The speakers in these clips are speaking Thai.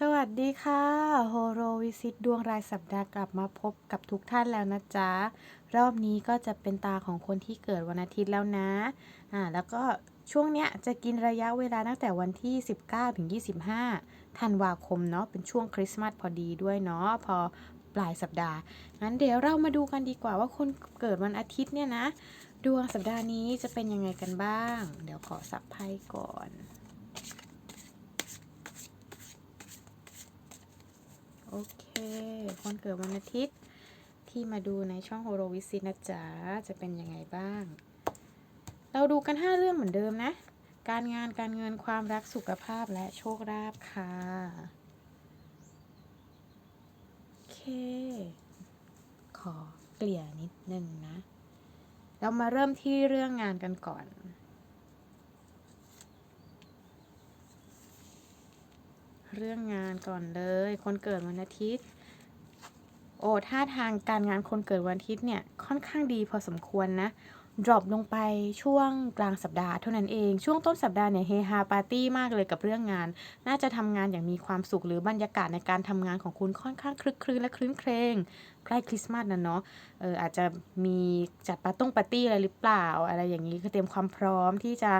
สวัสดีค่ะโฮโรวิซิตดวงรายสัปดาห์กลับมาพบกับทุกท่านแล้วนะจ๊ะ รอบนี้ก็จะเป็นตาของคนที่เกิดวันอาทิตย์แล้วนะอ่าแล้วก็ช่วงเนี้ยจะกินระยะเวลาตั้งแต่วันที่ 19ถึง25ธันวาคมเนาะเป็นช่วงคริสต์มาสพอดีด้วยเนาะพอปลายสัปดาห์งั้นเดี๋ยวเรามาดูกันดีกว่าว่าคนเกิดวันอาทิตย์เนี่ยนะดวงสัปดาห์นี้จะเป็นยังไงกันบ้าง เดี๋ยวขอสับไพ่ก่อน โอเค คนเกิดวันอาทิตย์ที่มาดูในช่องโฮโรวิซินะจ๊ะจะเป็นยังไงบ้าง เราดูกัน 5 เรื่องเหมือนเดิมนะ การงานการเงินความรักสุขภาพและโชคลาภค่ะโอเค ขอเกลี่ยนิดนึงนะ เรามาเริ่มที่เรื่องงานกันก่อน เรื่องงานก่อนเลย คนเกิดวันอาทิตย์ โอ้ท่าทางการงานคนเกิดวันอาทิตย์เนี่ยค่อนข้างดีพอสมควรนะ ดรอปลงไปช่วงกลางสัปดาห์เท่านั้นเอง ช่วงต้นสัปดาห์เนี่ยเฮฮาปาร์ตี้มากเลยกับเรื่องงาน น่าจะทำงานอย่างมีความสุขหรือบรรยากาศในการทำงานของคุณค่อนข้างคลึกครื้นและคลื้นเครงใกล้คริสต์มาสนะเนาะเอออาจจะมีจัดปาร์ต้งปาร์ตี้อะไรหรือเปล่า อะไรอย่างนี้คือเตรียมความพร้อมที่จะ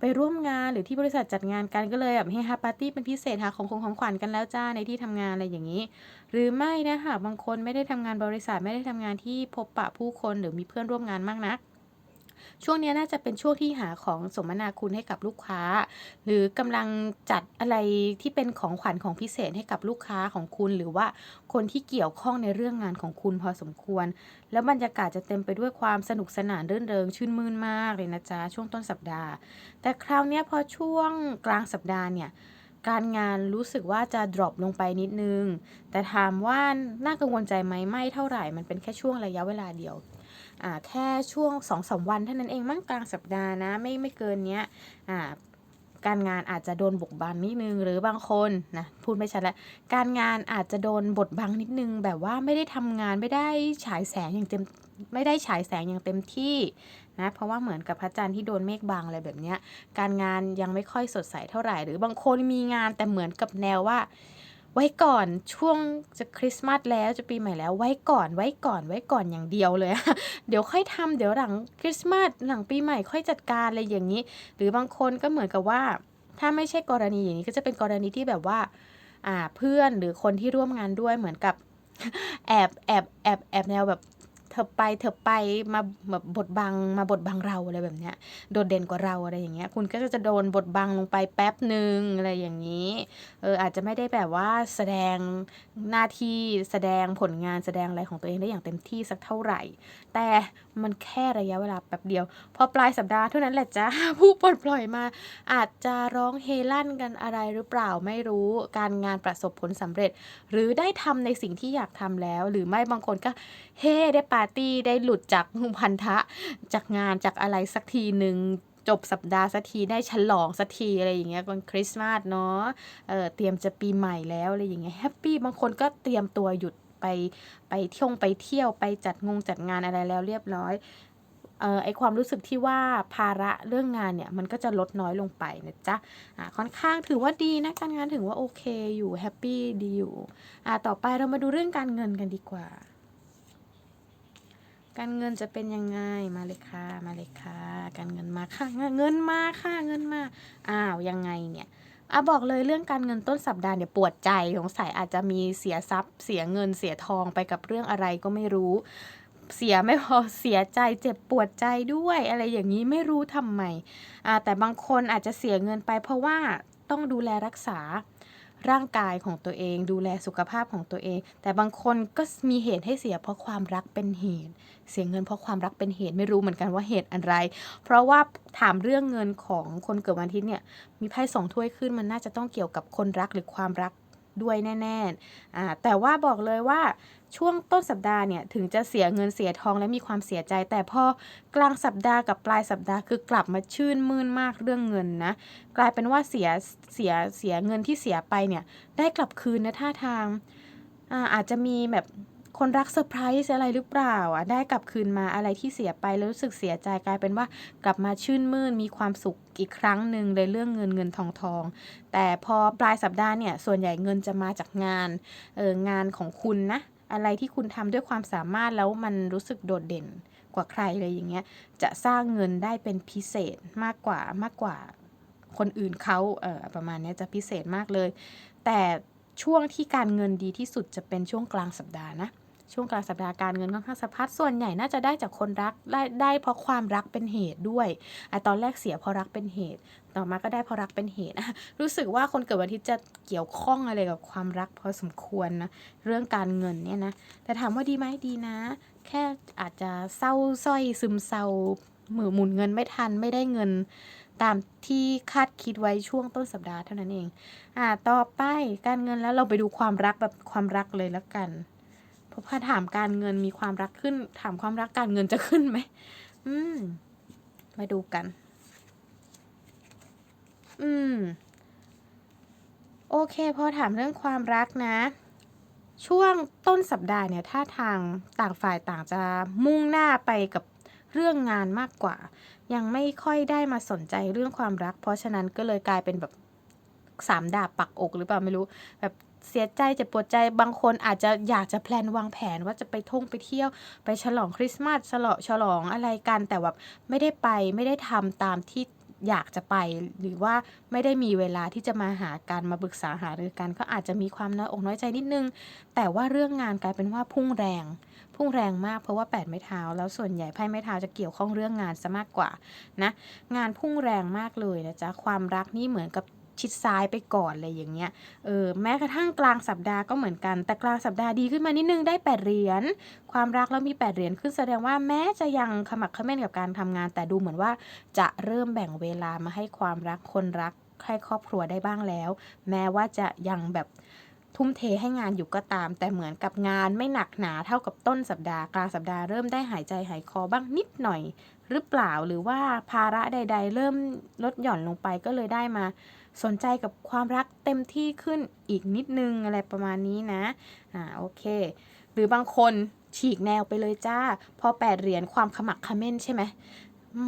ไปร่วมงานหรือที่บริษัทจัดงานกันก็เลยแบบเฮฮาปาร์ตี้เป็นพิเศษหาของของของขวัญกันแล้วจ้าในที่ทำงานอะไรอย่างนี้ หรือไม่นะคะบางคนไม่ได้ทำงานบริษัทไม่ได้ทำงานที่พบปะผู้คนหรือมีเพื่อนร่วมงานมากนัก ช่วงนี้น่าจะเป็นช่วงที่หาของสมนาคุณให้กับลูกค้า หรือกำลังจัดอะไรที่เป็นของขวัญของพิเศษให้กับลูกค้าของคุณ หรือว่าคนที่เกี่ยวข้องในเรื่องงานของคุณพอสมควร แล้วบรรยากาศจะเต็มไปด้วยความสนุกสนานรื่นเริงชื่นมื่นมากเลยนะจ๊ะช่วงต้นสัปดาห์ แต่คราวนี้พอช่วงกลางสัปดาห์เนี่ยการงานรู้สึกว่าจะ drop ลงไปนิดนึง แต่ถามว่าน่ากังวลใจไหมไม่เท่าไหร่ มันเป็นแค่ช่วงระยะเวลาเดียว แค่ช่วง2อสวันเท่านั้นเองมั้งกลางสัปดาห์นะ ไม่ไม่เกินเนี้ยการงานอาจจะโดนบกบังนิดนึง หรือบางคนนะพูดไม่ชัดแล้วการงานอาจจะโดนบดบังนิดนึง แบบว่าไม่ได้ทำงานไม่ได้ฉายแสงอย่างเต็มไม่ได้ฉายแสงอย่างเต็มที่นะเพราะว่าเหมือนกับพระจันทร์ที่โดนเมฆบังอะไรแบบเนี้ยการงานยังไม่ค่อยสดใสเท่าไหร่ หรือบางคนมีงานแต่เหมือนกับแนวว่า ไว้ก่อนช่วงจะคริสต์มาสแล้วจะปีใหม่แล้วไว้ก่อนไว้ก่อนไว้ก่อนอย่างเดียวเลย เดี๋ยวค่อยทำเดี๋ยวหลังคริสต์มาสหลังปีใหม่ค่อยจัดการอะไรอย่างนี้ หรือบางคนก็เหมือนกับว่า ถ้าไม่ใช่กรณีอย่างนี้ก็จะเป็นกรณีที่แบบว่าอ่าเพื่อนหรือคนที่ร่วมงานด้วยเหมือนกับแอบแอบแอบแอบแนวแบบ เธอไปเธอไปมาแบบบทบังมาบทบังเราอะไรแบบเนี้ยโดดเด่นกว่าเราอะไรอย่างเงี้ยคุณก็จะโดนบทบังลงไปแป๊บหนึ่งอะไรอย่างนี้เอออาจจะไม่ได้แบบว่าแสดงหน้าที่แสดงผลงานแสดงอะไรของตัวเองได้อย่างเต็มที่สักเท่าไหร่ แต่มันแค่ระยะเวลาแป๊บเดียว พอปลายสัปดาห์เท่านั้นแหละจ้าผู้ปลดปล่อยมา อาจจะร้องเฮลั่นกันอะไรหรือเปล่าไม่รู้การงานประสบผลสำเร็จ หรือได้ทำในสิ่งที่อยากทำแล้ว หรือไม่บางคนก็เฮได้ไปาร์ตี้ได้หลุดจากพันธะ จากงานจากอะไรสักทีหนึ่งจบสัปดาห์สักทีได้ฉลองสักทีอะไรอย่างเงี้ยวันคริสต์มาสเนาะเออเตรียมจะปีใหม่แล้วอะไรอย่างเงี้ยแฮปปี้บางคนก็เตรียมตัวหยุดไปไปเที่ยวไปเที่ยวไปจัดงงจัดงานอะไรแล้วเรียบร้อยเออไอความรู้สึกที่ว่าภาระเรื่องงานเนี่ยมันก็จะลดน้อยลงไปนะจ๊ะอ่าค่อนข้างถือว่าดีนะการงานถือว่าโอเคอยู่แฮปปี้ดีอยู่อ่าต่อไปเรามาดูเรื่องการเงินกันดีกว่า การเงินจะเป็นยังไงมาเลยค่ะมาเลยค่ะการเงินมาค่ะเงินมาค่ะเงินมาอ้าวยังไงเนี่ยอะบอกเลยเรื่องการเงินต้นสัปดาห์เนี่ยปวดใจสงสัยอาจจะมีเสียทรัพย์ เสียเงินเสียทองไปกับเรื่องอะไรก็ไม่รู้เสียไม่พอเสียใจเจ็บปวดใจด้วย อะไรอย่างนี้ไม่รู้ทำไมอ่าแต่บางคนอาจจะเสียเงินไปเพราะว่าต้องดูแลรักษา ร่างกายของตัวเอง ดูแลสุขภาพของตัวเอง แต่บางคนก็มีเหตุให้เสียเพราะความรักเป็นเหตุ เสียเงินเพราะความรักเป็นเหตุไม่รู้เหมือนกันว่าเหตุอะไร เพราะว่าถามเรื่องเงินของคนเกิดวันอาทิตย์เนี่ยมีไพ่สองถ้วยขึ้นมันน่าจะต้องเกี่ยวกับคนรักหรือความรักด้วยแน่ๆแต่ว่าบอกเลยว่า ช่วงต้นสัปดาห์เนี่ยถึงจะเสียเงินเสียทองและมีความเสียใจ แต่พอกลางสัปดาห์กับปลายสัปดาห์คือกลับมาชื่นมื่นมากเรื่องเงินนะกลายเป็นว่าเสียเสียเสียเงินที่เสียไปเนี่ยได้กลับคืนนะท่าทางอาอาจจะมีแบบคนรักเซอร์ไพรส์อะไรหรือเปล่าอะได้กลับคืนมาอะไรที่เสียไปแล้วรู้สึกเสียใจกลายเป็นว่ากลับมาชื่นมื่นมีความสุขอีกครั้งหนึ่งในเรื่องเงินเงินทองทอง แต่พอปลายสัปดาห์เนี่ยส่วนใหญ่เงินจะมาจากงานเอองานของคุณนะ อะไรที่คุณทำด้วยความสามารถแล้วมันรู้สึกโดดเด่นกว่าใครเลยอย่างเงี้ย จะสร้างเงินได้เป็นพิเศษมากกว่ามากกว่าคนอื่นเขาเออประมาณนี้จะพิเศษมากเลย แต่ช่วงที่การเงินดีที่สุดจะเป็นช่วงกลางสัปดาห์นะ ช่วงกลางสัปดาห์การเงินค่อนข้างสะพัดส่วนใหญ่น่าจะได้จากคนรักได้ได้เพราะความรักเป็นเหตุด้วยอตอนแรกเสียเพราะรักเป็นเหตุ ต่อมาก็ได้เพราะรักเป็นเหตุ รู้สึกว่าคนเกิดวันทิตย์จะเกี่ยวข้องอะไรกับความรักพอสมควรนะเรื่องการเงินเนี่ยนะแต่ถามว่าดีไหมดีนะ แค่อาจจะเศร้าสร้อยซึมเศร้าหมือหมุนเงินไม่ทันไม่ได้เงินตามที่คาดคิดไว้ช่วงต้นสัปดาห์เท่านั้นเอง อ่า ต่อไปการเงินแล้วเราไปดูความรักแบบความรักเลยแล้วกัน พราะพอถามการเงินมีความรักขึ้น ถามความรักการเงินจะขึ้นไหมอืม มาดูกัน อืม โอเค พอถามเรื่องความรักนะ ช่วงต้นสัปดาห์เนี่ยท่าทางต่างฝ่ายต่างจะมุ่งหน้าไปกับเรื่องงานมากกว่า ยังไม่ค่อยได้มาสนใจเรื่องความรัก เพราะฉะนั้นก็เลยกลายเป็นแบบสามดาบปักอกหรือเปล่าไม่รู้ แบบ เสียใจเจ็บปวดใจบางคนอาจจะอยากจะแพลนวางแผนว่าจะไปท่องไปเที่ยว ไปฉลองคริสต์มาสฉลองฉลองอะไรกัน แต่แบบไม่ได้ไปไม่ได้ทำตามที่อยากจะไปหรือว่าไม่ได้มีเวลาที่จะมาหาการมาปรึกษาหารือกัน ก็อาจจะมีความน้อยอกน้อยใจนิดนึง แต่ว่าเรื่องงานกลายเป็นว่าพุ่งแรง พุ่งแรงมากเพราะว่าแปดไม้เท้าแล้วส่วนใหญ่ไพ่ไม้เท้าจะเกี่ยวข้องเรื่องงานซะมากกว่านะงานพุ่งแรงมากเลยนะจ๊ะความรักนี่เหมือนกับ ชิดซ้ายไปก่อนเลยอย่างเงี้ย เออแม้กระทั่งกลางสัปดาห์ก็เหมือนกัน แต่กลางสัปดาห์ดีขึ้นมานิดนึงได้แปดเหรียญ ความรักแล้วมีแปดเหรียญขึ้นแสดงว่าแม้จะยังขมักเขม้นกับการทำงาน แต่ดูเหมือนว่าจะเริ่มแบ่งเวลามาให้ความรักคนรักให้ครอบครัวได้บ้างแล้ว แม้ว่าจะยังแบบ ทุ่มเทให้งานอยู่ก็ตาม แต่เหมือนกับงานไม่หนักหนาเท่ากับต้นสัปดาห์กลางสัปดาห์เริ่มได้หายใจหายคอบ้างนิดหน่อย หรือเปล่าหรือว่าภาระใด ๆ เริ่มลดหย่อนลงไปก็เลยได้มา สนใจกับความรักเต็มที่ขึ้นอีกนิดนึงอะไรประมาณนี้นะอ่าโอเค หรือบางคนฉีกแนวไปเลยจ้า พอแปดเหรียญความขมักเขม้นใช่ไหม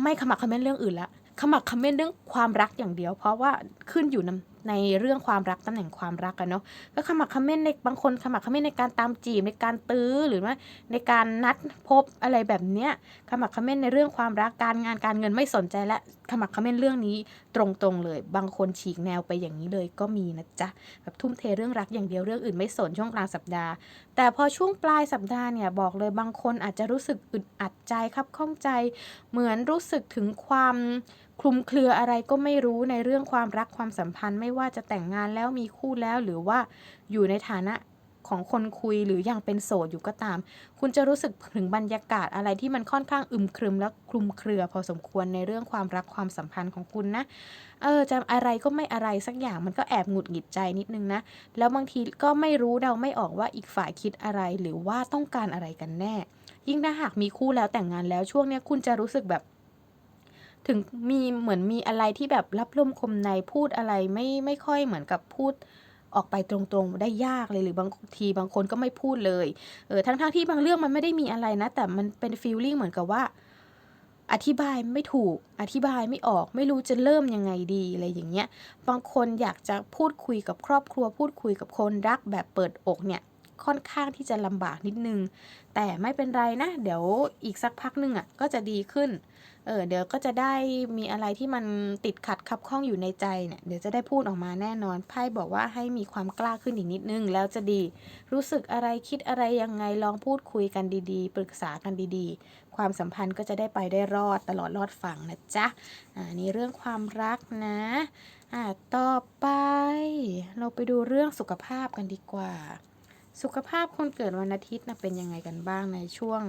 ไม่ขมักเขม้นเรื่องอื่นละขมักเขม้นเรื่องความรักอย่างเดียว เพราะว่าขึ้นอยู่ใน ในเรื่องความรักตำแหน่งความรักกันเนาะก็ขมักขม้นในบางคนขมักขม้นในการตามจีบในการตื้อหรือว่าในการนัดพบอะไรแบบเนี้ยขมักขม้นในเรื่องความรักการงานการเงินไม่สนใจและขมักขม้นเรื่องนี้ตรงๆเลย บางคนฉีกแนวไปอย่างนี้เลยก็มีนะจ๊ะแบบทุ่มเทเรื่องรักอย่างเดียวเรื่องอื่นไม่สนช่วงกลางสัปดาห์ แต่พอช่วงปลายสัปดาห์เนี่ยบอกเลยบางคนอาจจะรู้สึกอึดอัดใจครับข้องใจ เหมือนรู้สึกถึงความ คลุมเครืออะไรก็ไม่รู้ในเรื่องความรักความสัมพันธ์ ไม่ว่าจะแต่งงานแล้วมีคู่แล้วหรือว่าอยู่ในฐานะของคนคุยหรือยังเป็นโสดอยู่ก็ตาม คุณจะรู้สึกถึงบรรยากาศอะไรที่มันค่อนข้างอึมครึมและคลุมเครือ พอสมควรในเรื่องความรักความสัมพันธ์ของคุณนะ เออจะอะไรก็ไม่อะไรสักอย่างมันก็แอบหงุดหงิดใจนิดนึงนะ แล้วบางทีก็ไม่รู้เดาไม่ออกว่าอีกฝ่ายคิดอะไรหรือว่าต้องการอะไรกันแน่ ยิ่งถ้าหากมีคู่แล้วแต่งงานแล้วช่วงนี้คุณจะรู้สึกแบบ ถึงมีเหมือนมีอะไรที่แบบรับลมคมในพูดอะไรไม่ไม่ค่อยเหมือนกับพูดออกไปตรงๆได้ยากเลยหรือบางทีบางคนก็ไม่พูดเลยเออทั้งๆที่บางเรื่องมันไม่ได้มีอะไรนะ แต่มันเป็นฟีลลิ่งเหมือนกับว่า อธิบายไม่ถูกอธิบายไม่ออก ไม่รู้จะเริ่มยังไงดีอะไรอย่างเงี้ย บางคนอยากจะพูดคุยกับครอบครัว พูดคุยกับคนรักแบบเปิดอกเนี่ย ค่อนข้างที่จะลำบากนิดนึง แต่ไม่เป็นไรนะ เดี๋ยวอีกสักพักหนึ่งอะก็จะดีขึ้น เออเดี๋ยวก็จะได้มีอะไรที่มันติดขัดขับข้องอยู่ในใจเนี่ยเดี๋ยวจะได้พูดออกมาแน่นอนไพ่บอกว่าให้มีความกล้าขึ้นอีกนิดนึง แล้วจะดี รู้สึกอะไรคิดอะไรยังไงลองพูดคุยกันดีๆ ปรึกษากันดีๆ ความสัมพันธ์ก็จะได้ไปได้รอดตลอดรอดฝั่งนะจ๊ะอ่านี่เรื่องความรักนะอ่าต่อไป เราไปดูเรื่องสุขภาพกันดีกว่า สุขภาพคนเกิดวันอาทิตย์นะเป็นยังไงกันบ้างในช่วง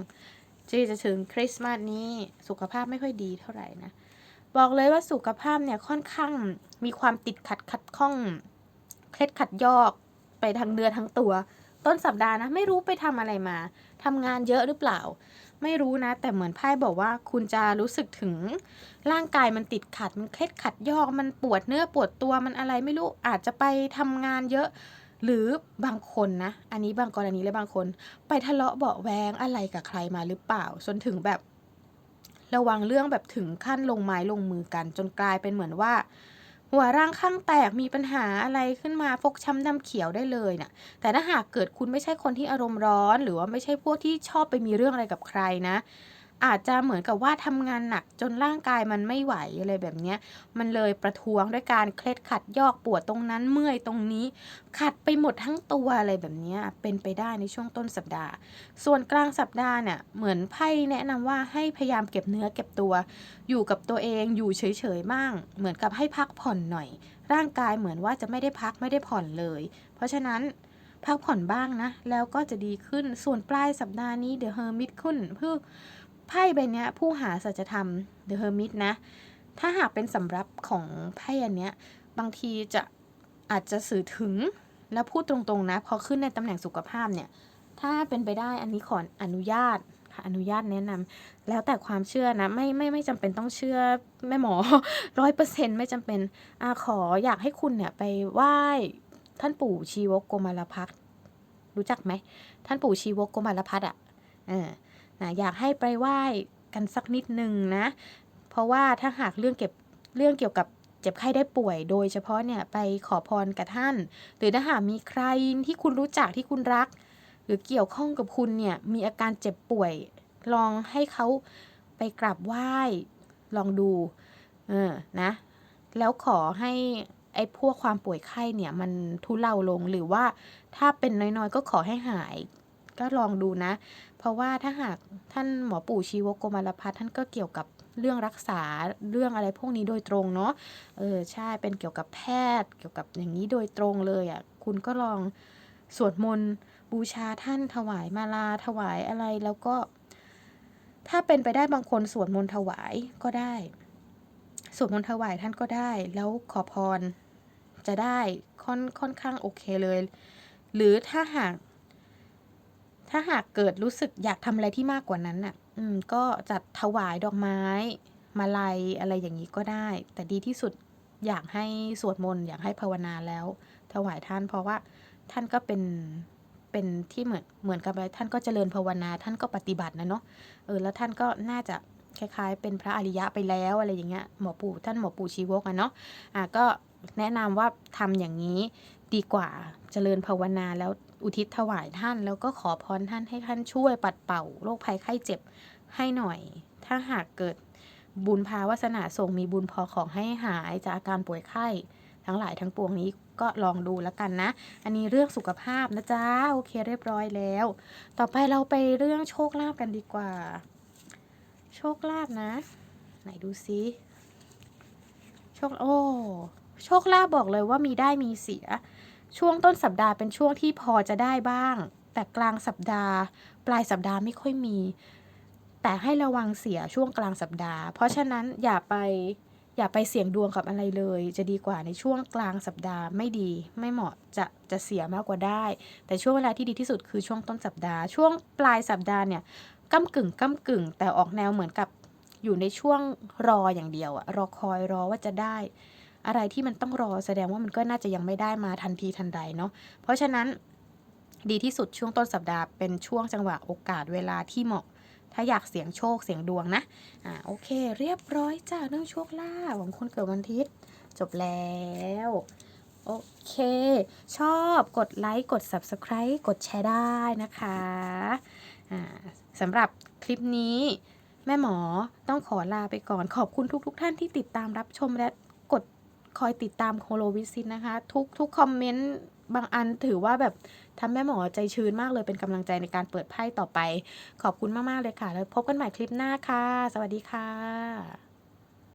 ที่จะถึงคริสต์มาสนี้สุขภาพไม่ค่อยดีเท่าไหร่นะ บอกเลยว่าสุขภาพเนี่ยค่อนข้างมีความติดขัดขัดข้อง เคล็ดขัดยอกไปทางเดือนทั้งตัว ต้นสัปดาห์นะ ไม่รู้ไปทำอะไรมาทำงานเยอะหรือเปล่า ไม่รู้นะ แต่เหมือนไพ่บอกว่าคุณจะรู้สึกถึงร่างกายมันติดขัดมันเคล็ดขัดยอกมันปวดเนื้อปวดตัวมันอะไรไม่รู้อาจจะไปทำงานเยอะ หรือบางคนนะ อันนี้บางกรณีและบางคน ไปทะเลาะเบาแวงอะไรกับใครมาหรือเปล่า จนถึงแบบระวังเรื่องแบบถึงขั้นลงไม้ลงมือกัน จนกลายเป็นเหมือนว่า หัวร่างข้างแตกมีปัญหาอะไรขึ้นมาฟกช้ำดำเขียวได้เลยน่ะ แต่ถ้าหากเกิดคุณไม่ใช่คนที่อารมณ์ร้อน หรือว่าไม่ใช่พวกที่ชอบไปมีเรื่องอะไรกับใครนะ อาจจะเหมือนกับว่าทำงานหนักจนร่างกายมันไม่ไหวอะไรแบบเนี้ย มันเลยประท้วงด้วยการเคล็ดขัดยอกปวดตรงนั้นเมื่อยตรงนี้ ขัดไปหมดทั้งตัวอะไรแบบนี้เป็นไปได้ในช่วงต้นสัปดาห์ ส่วนกลางสัปดาห์เนี่ยเหมือนไพ่แนะนำว่าให้พยายามเก็บเนื้อเก็บตัว อยู่กับตัวเองอยู่เฉยๆบ้าง เหมือนกับให้พักผ่อนหน่อย ร่างกายเหมือนว่าจะไม่ได้พักไม่ได้ผ่อนเลย เพราะฉะนั้นพักผ่อนบ้างนะ แล้วก็จะดีขึ้นส่วนปลายสัปดาห์นี้เดอะเฮอร์มิตขึ้นเพื่อ ไพ่ใบนี้ผู้หาสัจธรรมเดอะเฮอร์มิตนะ ถ้าหากเป็นสำรับของไพ่อันเนี้ย บางทีจะอาจจะสื่อถึง แล้วพูดตรงๆนะ พอขึ้นในตำแหน่งสุขภาพเนี่ย ถ้าเป็นไปได้อันนี้ขออนุญาตค่ะอนุญาตแนะนำแล้วแต่ความเชื่อนะไม่ไม่ไม่จำเป็นต้องเชื่อแม่หมอร้อยเปอร์เซ็นไม่จำเป็นอาขออยากให้คุณเนี่ยไปไหว้ท่านปู่ชีวกโกมารพัฒรู้จักไหม ท่านปู่ชีวกโกมารพัฒอะเออ นะอยากให้ไปไหว้กันสักนิดนึงนะ เพราะว่าถ้าหากเรื่องเก็บเรื่องเกี่ยวกับเจ็บไข้ได้ป่วย โดยเฉพาะเนี่ยไปขอพรกับท่าน หรือถ้าหากมีใครที่คุณรู้จักที่คุณรัก หรือเกี่ยวข้องกับคุณเนี่ยมีอาการเจ็บป่วย ลองให้เขาไปกราบไหว้ลองดูเออนะแล้วขอให้ไอ้พวกความป่วยไข้เนี่ยมันทุเลาลงหรือว่าถ้าเป็นน้อยๆ ก็ขอให้หาย ก็ลองดูนะ เพราะว่าถ้าหากท่านหมอปู่ชีวกโกมารพัฒท่านก็เกี่ยวกับเรื่องรักษาเรื่องอะไรพวกนี้โดยตรงเนาะเออใช่เป็นเกี่ยวกับแพทย์ เกี่ยวกับอย่างนี้โดยตรงเลยอะ่ะคุณก็ลองสวดมนต์บูชาท่านถวายมาลาถวายอะไรแล้วก็ ถ้าเป็นไปได้บางคนสวดมนต์ถวายก็ได้สวดมนต์ถวายท่านก็ได้ แล้วขอพรจะได้ค่อนค่อนข้างโอเคเลย หรือถ้าหาก ถ้าหากเกิดรู้สึกอยากทำอะไรที่มากกว่านั้นน่ะ อืม ก็จัดถวายดอกไม้ มาลัยอะไรอย่างนี้ก็ได้ แต่ดีที่สุดอยากให้สวดมนต์อยากให้ภาวนาแล้ว ถวายท่านเพราะว่าท่านก็เป็นเป็นที่เหมือนเหมือนกับอะไรท่านก็เจริญภาวนา ท่านก็ปฏิบัตินะเนาะเออแล้วท่านก็น่าจะคล้ายๆ เป็นพระอริยะไปแล้วอะไรอย่างเงี้ยหมอปู่ท่านหมอปู่ชีวกอะเนาะอะก็แนะนำว่าทำอย่างนี้ดีกว่าเจริญภาวนาแล้ว อุทิศถวายท่าน แล้วก็ขอพรท่านให้ท่านช่วยปัดเป่าโรคภัยไข้เจ็บให้หน่อย ถ้าหากเกิดบุญพาวาสนาส่งมีบุญพอของให้หายจากอาการป่วยไข้ทั้งหลายทั้งปวงนี้ก็ลองดูแล้วกันนะ อันนี้เรื่องสุขภาพนะจ๊ะ โอเคเรียบร้อยแล้ว ต่อไปเราไปเรื่องโชคลาภกันดีกว่า โชคลาภนะ ไหนดูซิโชคโอ้โชคลาภบอกเลยว่ามีได้มีเสีย ช่วงต้นสัปดาห์เป็นช่วงที่พอจะได้บ้าง แต่กลางสัปดาห์ ปลายสัปดาห์ไม่ค่อยมี แต่ให้ระวังเสียช่วงกลางสัปดาห์ เพราะฉะนั้นอย่าไปอย่าไปเสี่ยงดวงกับอะไรเลย จะดีกว่าในช่วงกลางสัปดาห์ไม่ดี ไม่เหมาะจะจะเสียมากกว่าได้ แต่ช่วงเวลาที่ดีที่สุดคือช่วงต้นสัปดาห์ ช่วงปลายสัปดาห์เนี่ยก้ากึ่งก้ากึ่ง แต่ออกแนวเหมือนกับอยู่ในช่วงรออย่างเดียวอะรอคอยรอว่าจะได้ อะไรที่มันต้องรอแสดงว่ามันก็น่าจะยังไม่ได้มาทันทีทันใดเนาะเพราะฉะนั้นดีที่สุดช่วงต้นสัปดาห์เป็นช่วงจังหวะโอกาสเวลาที่เหมาะ ถ้าอยากเสียงโชคเสียงดวงนะอ่าโอเค เรียบร้อยจ้าเรื่องโชคลาภของคนเกิดวันอาทิตย์จบแล้วโอเค ชอบกดไลค์กด Subscribe กดแชร์ได้นะคะอ่าสำหรับคลิปนี้ แม่หมอต้องขอลาไปก่อนขอบคุณทุกๆทท่านที่ติดตามรับชมและ คอยติดตามโคโลวิซินนะคะ ทุกทุกคอมเมนต์บางอันถือว่าแบบทำแม่หมอใจชื้นมากเลยเป็นกำลังใจในการเปิดไพ่ต่อไป ขอบคุณมาก ๆ เลยค่ะ แล้วพบกันใหม่คลิปหน้าค่ะ สวัสดีค่ะ